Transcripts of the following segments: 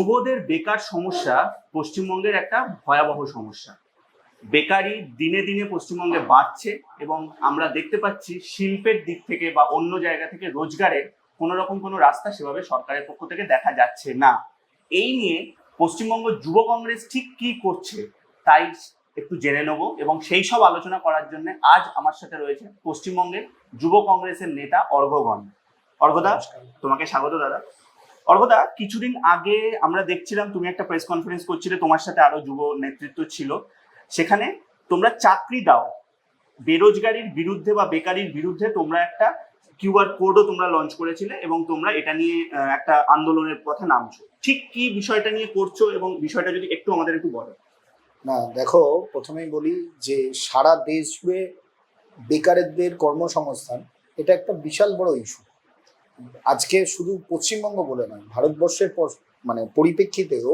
যুবদের বেকার সমস্যা পশ্চিমবঙ্গের একটা ভয়াবহ সমস্যা। বেকারি দিনে দিনে পশ্চিমবঙ্গে বাড়ছে এবং আমরা দেখতে পাচ্ছি শিল্পের দিক থেকে বা অন্য জায়গা থেকে রোজগারের কোনো রকম কোনো রাস্তা সেভাবে সরকারের পক্ষ থেকে দেখা যাচ্ছে না। এই নিয়ে পশ্চিমবঙ্গ যুব কংগ্রেস ঠিক কি করছে তাই একটু জেনে নেব এবং সেই সব আলোচনা করার জন্য আজ আমার সাথে রয়েছে পশ্চিমবঙ্গের যুব কংগ্রেসের নেতা অর্ঘগণ। অর্ঘদা তোমাকে স্বাগত দাদা। অর্ঘদা কিছুদিন আগে আমরা দেখছিলাম তুমি একটা প্রেস কনফারেন্স করছিলে, তোমার সাথে আরও যুব নেতৃত্ব ছিল। সেখানে তোমরা চাকরি দাও, বেরোজগারির বিরুদ্ধে বা বেকারির বিরুদ্ধে তোমরা একটা কিউআর কোডও তোমরা লঞ্চ করেছিলে এবং তোমরা এটা নিয়ে একটা আন্দোলনের পথে নামছো। ঠিক কি বিষয়টা নিয়ে করছ এবং বিষয়টা যদি একটু আমাদের একটু বলো। না, দেখো, প্রথমেই বলি যে সারা দেশ জুড়ে বেকারদের কর্মসংস্থান, এটা একটা বিশাল বড় ইস্যু আজকে শুধু পশ্চিমবঙ্গ বলে নয়, ভারতবর্ষের মানে পরিপ্রেক্ষিতেও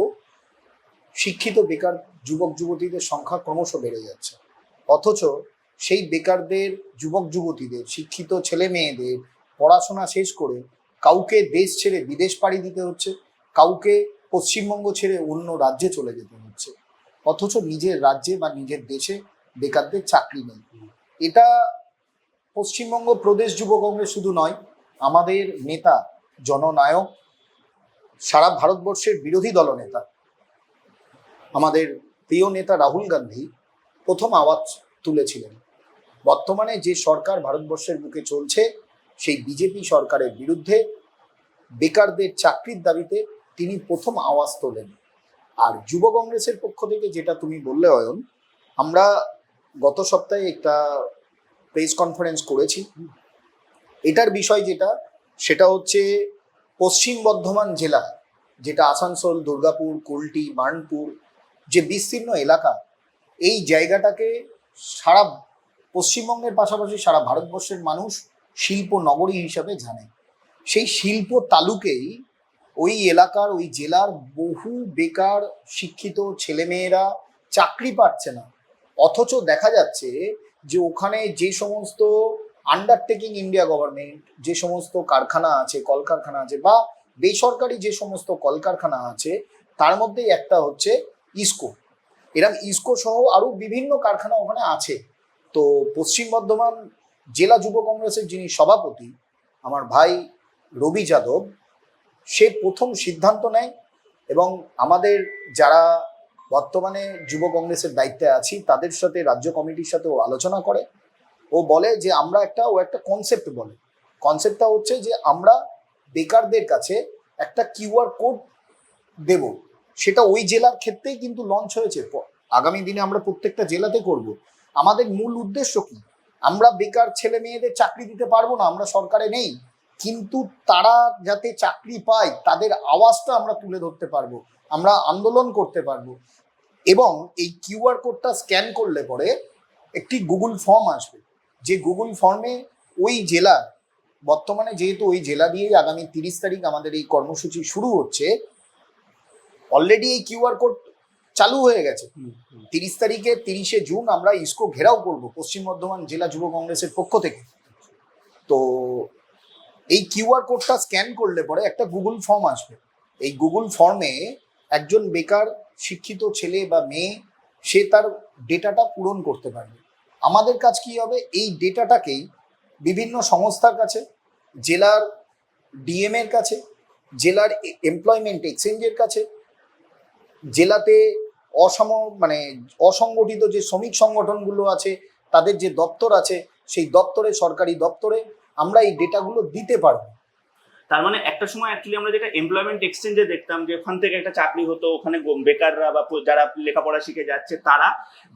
শিক্ষিত বেকার যুবক যুবতীদের সংখ্যা ক্রমশ বেড়ে যাচ্ছে। অথচ সেই বেকারদের, যুবক যুবতীদের, শিক্ষিত ছেলে মেয়েদের পড়াশোনা শেষ করে কাউকে দেশ ছেড়ে বিদেশ পাড়ি দিতে হচ্ছে, কাউকে পশ্চিমবঙ্গ ছেড়ে অন্য রাজ্যে চলে যেতে হচ্ছে। অথচ নিজের রাজ্যে বা নিজের দেশে বেকারদের চাকরি নেই। এটা পশ্চিমবঙ্গ প্রদেশ যুব কংগ্রেস শুধু নয় আমাদের নেতা, জননায়ক, সারা ভারতবর্ষের বিরোধী দলনেতা আমাদের প্রিয় নেতা রাহুল গান্ধী প্রথম আওয়াজ তুলেছিলেন। বর্তমানে যে সরকার ভারতবর্ষের বুকে চলছে, সেই বিজেপি সরকারের বিরুদ্ধে বেকারদের চাকরির দাবিতে তিনি প্রথম আওয়াজ তোলেন। আর যুব কংগ্রেসের পক্ষ থেকে যেটা তুমি বললে, অয়ন, আমরা গত সপ্তাহে একটা প্রেস কনফারেন্স করেছি। এটার বিষয় যেটা, সেটা হচ্ছে পশ্চিম বর্ধমান জেলা, যেটা আসানসোল, দুর্গাপুর, কুলটি বার্নপুর যে বিস্তীর্ণ এলাকা, এই জায়গাটাকে সারা পশ্চিমবঙ্গের পাশাপাশি সারা ভারতবর্ষের মানুষ শিল্প নগরী হিসাবে জানে। সেই শিল্প তালুকেই ওই এলাকার, ওই জেলার বহু বেকার, শিক্ষিত ছেলেমেয়েরা চাকরি পাচ্ছে না। অথচ দেখা যাচ্ছে যে ওখানে যে সমস্ত আন্ডারটেকিং ইন্ডিয়া গভর্নমেন্ট যে সমস্ত কারখানা আছে, কলকারখানা আছে বা বেসরকারি যে সমস্ত কলকারখানা আছে, তার মধ্যে একটা হচ্ছে ইসকো। এরকম ইসকো সহ আরও বিভিন্ন কারখানা ওখানে আছে। তো পশ্চিম বর্ধমান জেলা যুব কংগ্রেসের যিনি সভাপতি, আমার ভাই রবি যাদব, সে প্রথম সিদ্ধান্ত নেয় এবং আমাদের যারা বর্তমানে যুব কংগ্রেসের দায়িত্বে আছি, তাদের সাথে রাজ্য কমিটির সাথেও আলোচনা করে। ও বলে যে আমরা একটা, ও একটা কনসেপ্ট বলে। কনসেপ্টটা হচ্ছে যে আমরা বেকারদের কাছে একটা কিউআর কোড দেব। সেটা ওই জেলার ক্ষেত্রেই কিন্তু লঞ্চ হয়েছে। আগামী দিনে আমরা প্রত্যেকটা জেলাতে করব। আমাদের মূল উদ্দেশ্য কি? আমরা বেকার ছেলে মেয়েদের চাকরি দিতে পারব না, আমরা সরকারে নেই। কিন্তু তারা যাতে চাকরি পায়, তাদের আওয়াজটা আমরা তুলে ধরতে পারব, আমরা আন্দোলন করতে পারব। এবং এই কিউআর কোডটা স্ক্যান করলে পরে একটি গুগল ফর্ম আসবে। যে গুগল ফর্মে ওই জেলা বর্তমানে যেহেতু ওই জেলা দিয়েই আগামী তিরিশ তারিখ আমাদের এই কর্মসূচি শুরু হচ্ছে অলরেডি এই কিউআর কোড চালু হয়ে গেছে। তিরিশ তারিখে তিরিশে জুন আমরা ইসকো ঘেরাও করব পশ্চিম বর্ধমান জেলা যুব কংগ্রেসের পক্ষ থেকে। তো এই কিউআর কোডটা স্ক্যান করলে পরে একটা গুগল ফর্ম আসবে। এই গুগল ফর্মে একজন বেকার শিক্ষিত ছেলে বা মেয়ে সে তার ডেটাটা পূরণ করতে পারবে। আমাদের কাজ কি হবে? এই ডেটাটাকেই বিভিন্ন সংস্থার কাছে, জেলার ডিএম এর কাছে, জেলার এমপ্লয়মেন্ট এক্সচেঞ্জের কাছে, জেলাতে অসম মানে অসংগঠিত যে শ্রমিক সংগঠনগুলো আছে, তাদের যে দপ্তর আছে, সেই দপ্তরে, সরকারি দপ্তরে আমরা এই ডেটাগুলো দিতে পারব। তার মানে একটা সময় অ্যাকচুয়ালি আমরা যেটা এমপ্লয়মেন্ট এক্সচেঞ্জে দেখতাম যে ওখান থেকে একটা চাকরি হতো ওখানে বেকাররা বা যারা লেখাপড়া শিখে যাচ্ছে তারা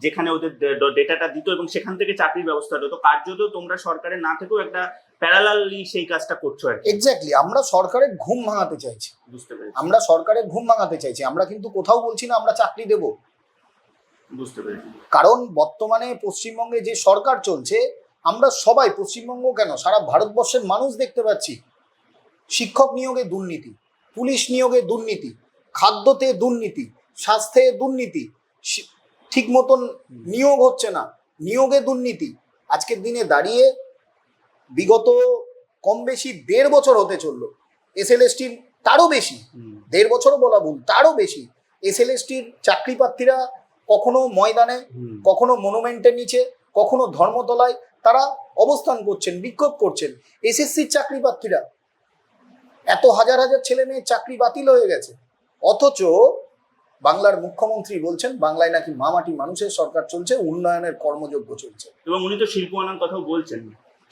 যেখানে ওদের ডেটাটা দিত এবং সেখান থেকে চাকরির ব্যবস্থা হতো। তো কার্যত তোমরা সরকারের না থেকেও একটা প্যারালালি সেই কাজটা করছ আর এক্স্যাক্টলি আমরা সরকারের ঘুম ভাঙাতে চাইছি। বুঝতে পেরেছি। আমরা সরকারের ঘুম ভাঙাতে চাইছি। আমরা কিন্তু কোথাও বলছি না আমরা চাকরি দেব। বুঝতে পেরেছি। কারণ বর্তমানে পশ্চিমবঙ্গে যে সরকার চলছে আমরা সবাই পশ্চিমবঙ্গ কেন? সারা ভারতবর্ষের মানুষ দেখতে পাচ্ছি। শিক্ষক নিয়োগে দুর্নীতি পুলিশ নিয়োগে দুর্নীতি খাদ্যতে দুর্নীতি স্বাস্থ্যে দুর্নীতি ঠিক মতন নিয়োগ হচ্ছে না নিয়োগে দুর্নীতি। আজকের দিনে দাঁড়িয়ে বিগত কম বেশি দেড় বছর হতে চলল। এসএলএসটির তারও বেশি দেড় বছরও বলা ভুল তারও বেশি। এসএলএসটির চাকরি প্রার্থীরা কখনো ময়দানে কখনো মনুমেন্টের নিচে কখনো ধর্মতলায় তারা অবস্থান করছেন বিক্ষোভ করছেন। এসএসসির চাকরি প্রার্থীরা এত হাজার হাজার ছেলে মেয়ে চাকরি বাতিল হয়ে গেছে। অথচ বাংলার মুখ্যমন্ত্রী বলছেন বাংলায় নাকি মামাটি মানুষের সরকার চলছে উন্নয়নের কর্মযোগ্য চলছে। এবং উনি তো শিল্প আনার কথাও বলছেন।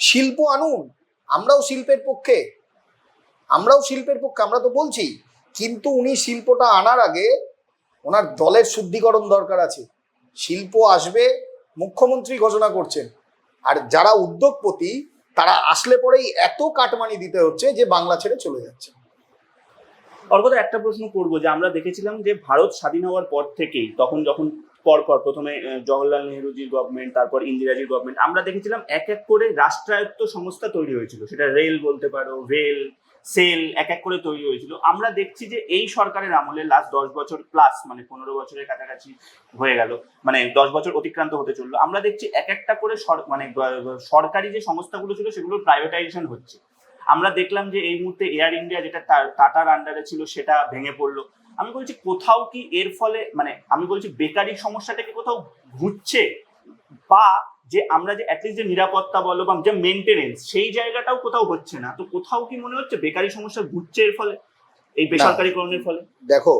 শিল্প আনুন আমরাও শিল্পের পক্ষে। আমরাও শিল্পের পক্ষে আমরা তো বলছি। কিন্তু উনি শিল্পটা আনার আগে ওনার দলের শুদ্ধিকরণ দরকার আছে। শিল্প আসবে মুখ্যমন্ত্রী ঘোষণা করছেন। আর যারা উদ্যোগপতি তারা আসলে পরেই এত কাটমানি দিতে হচ্ছে যে বাংলা ছেড়ে চলে যাচ্ছে। অর্কদা, একটা প্রশ্ন করব, যে আমরা দেখেছিলাম যে ভারত স্বাধীন হওয়ার পর থেকেই, তখন যখন পর পর প্রথমে জওহরলাল নেহরুজির গভর্নমেন্ট তারপর ইন্দিরাজির গভর্নমেন্ট আমরা দেখেছিলাম এক এক করে রাষ্ট্রায়ত্ত সংস্থা তৈরি হয়েছিল। সেটা রেল বলতে পারো রেল সেল এক এক করে তৈরি হয়েছিল। আমরা দেখছি যে এই সরকারের আমলে লাস্ট দশ বছর প্লাস মানে পনেরো বছরের কাছাকাছি হয়ে গেল। মানে দশ বছর অতিক্রান্ত হতে চলল। আমরা দেখছি এক একটা করে মানে সরকারি যে সংস্থাগুলো ছিল সেগুলো প্রাইভেটাইজেশন হচ্ছে। আমরা দেখলাম যে এই মুহূর্তে এয়ার ইন্ডিয়া যেটা টাটার আন্ডারে ছিল সেটা ভেঙে পড়ল। আমি বলছি, কোথাও কি এর ফলে মানে আমি বলছি বেকারি সমস্যাটা কি কোথাও ঘুরছে? বা যে আমরা যে অ্যাটলিস্ট যে নিরাপত্তা বলো বা যে মেনটেনেন্স সেই জায়গাটাও কোথাও হচ্ছে না। তো কোথাও কি মনে হচ্ছে বেকারি সমস্যা ঘুরছে এর ফলে? এই বেসরকারিকরণের ফলে? দেখো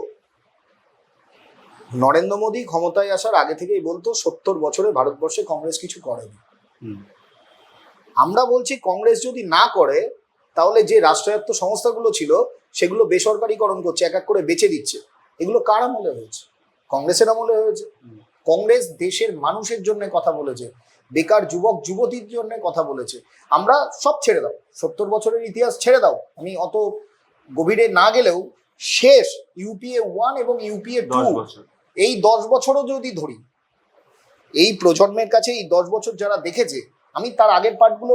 নরেন্দ্র মোদী ক্ষমতায় আসার আগে থেকেই বলতো সত্তর বছরে ভারতবর্ষে কংগ্রেস কিছু করেনি। আমরা বলছি কংগ্রেস যদি না করে তাহলে যে রাষ্ট্রায়ত্ত সংস্থাগুলো ছিল সেগুলো বেসরকারীকরণ করছে এক এক করে বেচে দিচ্ছে। এগুলো কার আমলে হয়েছে? কংগ্রেসের আমলে হয়েছে। কংগ্রেস দেশের মানুষের জন্য কথা বলেছে বেকার যুবক যুবতীর জন্য কথা বলেছে। আমরা সব ছেড়ে দাও সত্তর বছরের ইতিহাস ছেড়ে দাও। আমি অত গভীরে না গেলেও শেষ ইউপিএ ওয়ান এবং ইউপিএ টু এই দশ বছরও যদি ধরি এই প্রজন্মের কাছে এই দশ বছর যারা দেখেছে আমি তার আগের পার্টগুলো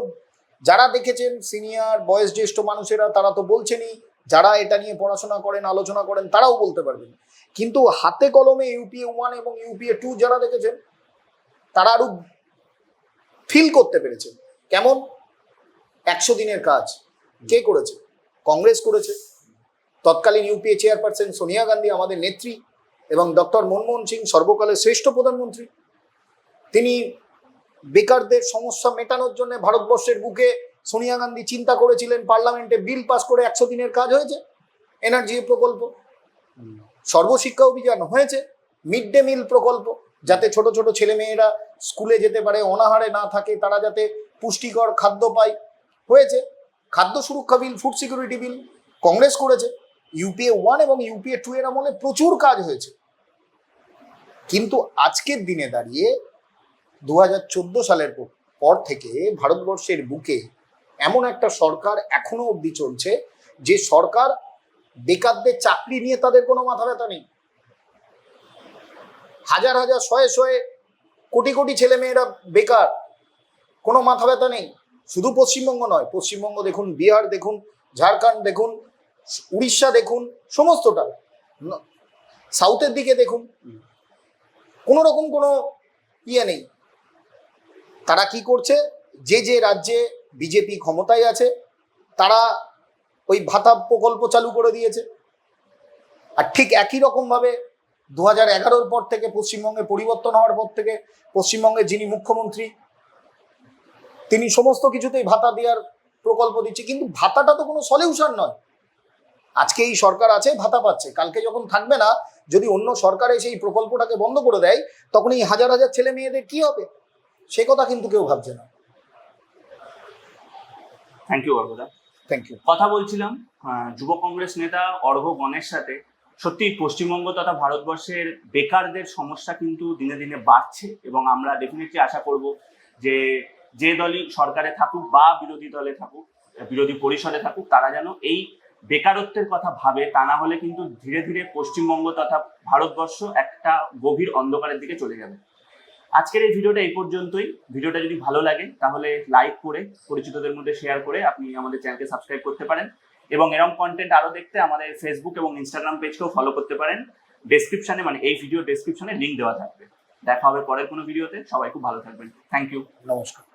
যারা দেখেছেন সিনিয়র বয়স জ্যেষ্ঠ মানুষেরা তারা তো বলছেনই যারা এটা নিয়ে পড়াশোনা করেন আলোচনা করেন তারাও বলতে পারবেন। কিন্তু হাতে কলমে ইউপিএ ওয়ান এবং ইউপিএ টু যারা দেখেছেন, তারা আরও ফিল করতে পেরেছেন। কেমন? একশো দিনের কাজ। কে করেছে? কংগ্রেস করেছে। তৎকালীন ইউপিএ চেয়ারপারসন সোনিয়া গান্ধী, আমাদের নেত্রী, এবং ডক্টর মনমোহন সিং, সর্বকালের শ্রেষ্ঠ প্রধানমন্ত্রী। তিনি বেকারদের সমস্যা মেটানোর জন্য ভারতবর্ষের বুকে সোনিয়া গান্ধী চিন্তা করেছিলেন, পার্লামেন্টে বিল পাস করে একশো দিনের কাজ হয়েছে। এনার্জি প্রকল্প। সর্বশিক্ষা অভিযান হয়েছে মিড ডে মিল প্রকল্প, যাতে ছোট ছোট ছেলে মেয়েরা স্কুলে যেতে পারে, অনাহারে না থাকে, তারা যাতে পুষ্টিকর খাদ্য পায়। হয়েছে, খাদ্য সুরক্ষা bill food security bill Congress করেছে ইউপিএ ওয়ান এবং ইউপিএ টু এর আমলে প্রচুর কাজ হয়েছে। কিন্তু আজকের দিনে দাঁড়িয়ে দু হাজার চোদ্দ সালের পর- থেকে ভারতবর্ষের বুকে এমন একটা সরকার এখনও অবধি চলছে, যে সরকার বেকারদের চাকরি নিয়ে তাদের কোনো মাথা ব্যথা নেই। হাজার হাজার, শয়ে শয়ে কোটি কোটি ছেলে মেয়েরা বেকার, কোনো মাথা ব্যথা নেই। শুধু পশ্চিমবঙ্গ নয়, পশ্চিমবঙ্গ দেখুন, বিহার দেখুন, ঝাড়খণ্ড দেখুন, উড়িষ্যা দেখুন, সমস্তটা। সাউথের দিকে দেখুন। কোনো রকম কোনো ইয়ে নেই। তারা কি করছে? যে যে রাজ্যে বিজেপি ক্ষমতায় আছে, তারা ওই ভাতা প্রকল্প চালু করে দিয়েছে। আর ঠিক একই রকম ভাবে দু হাজার এগারোর পর থেকে পশ্চিমবঙ্গে পরিবর্তন হওয়ার পর থেকে পশ্চিমবঙ্গে যিনি মুখ্যমন্ত্রী, তিনি সমস্ত কিছুতেই ভাতা দেওয়ার প্রকল্প দিচ্ছে। কিন্তু ভাতাটা তো কোনো সলিউশন নয়। আজকে এই সরকার আছে, ভাতা পাচ্ছে। কালকে যখন থাকবে না, যদি অন্য সরকার এসে এই প্রকল্পটাকে বন্ধ করে দেয়, তখন এই হাজার হাজার ছেলে মেয়েদের কি হবে? সে কথা কিন্তু কেউ ভাবছে না। থ্যাংক ইউ অর্কদা থ্যাংক ইউ কথা বলছিলাম যুব কংগ্রেস নেতা অর্ঘ গণের সাথে। সত্যি পশ্চিমবঙ্গ তথা ভারতবর্ষের বেকারদের সমস্যা কিন্তু দিনে দিনে বাড়ছে এবং আমরা ডেফিনেটলি আশা করব যে যে দলই সরকারে থাকুক বা বিরোধী দলে থাকুক, বিরোধী পরিষদে থাকুক, তারা যেন এই বেকারত্বের কথা ভাবে, তা না হলে কিন্তু ধীরে ধীরে পশ্চিমবঙ্গ তথা ভারতবর্ষ একটা গভীর অন্ধকারের দিকে চলে যাবে। আজকের এই ভিডিওটা এই পর্যন্তই। ভিডিওটা যদি ভালো লাগে, তাহলে লাইক করে, পরিচিতদের মধ্যে শেয়ার করে আপনি আমাদের চ্যানেলকে সাবস্ক্রাইব করতে পারেন। এবং এরকম কন্টেন্ট আরও দেখতে আমাদের ফেসবুক এবং ইনস্টাগ্রাম পেজকেও ফলো করতে পারেন। ডেসক্রিপশনে মানে এই ভিডিও ডেসক্রিপশনে লিঙ্ক দেওয়া থাকবে। দেখা হবে পরের কোনো ভিডিওতে সবাই খুব ভালো থাকবেন। থ্যাংক ইউ নমস্কার।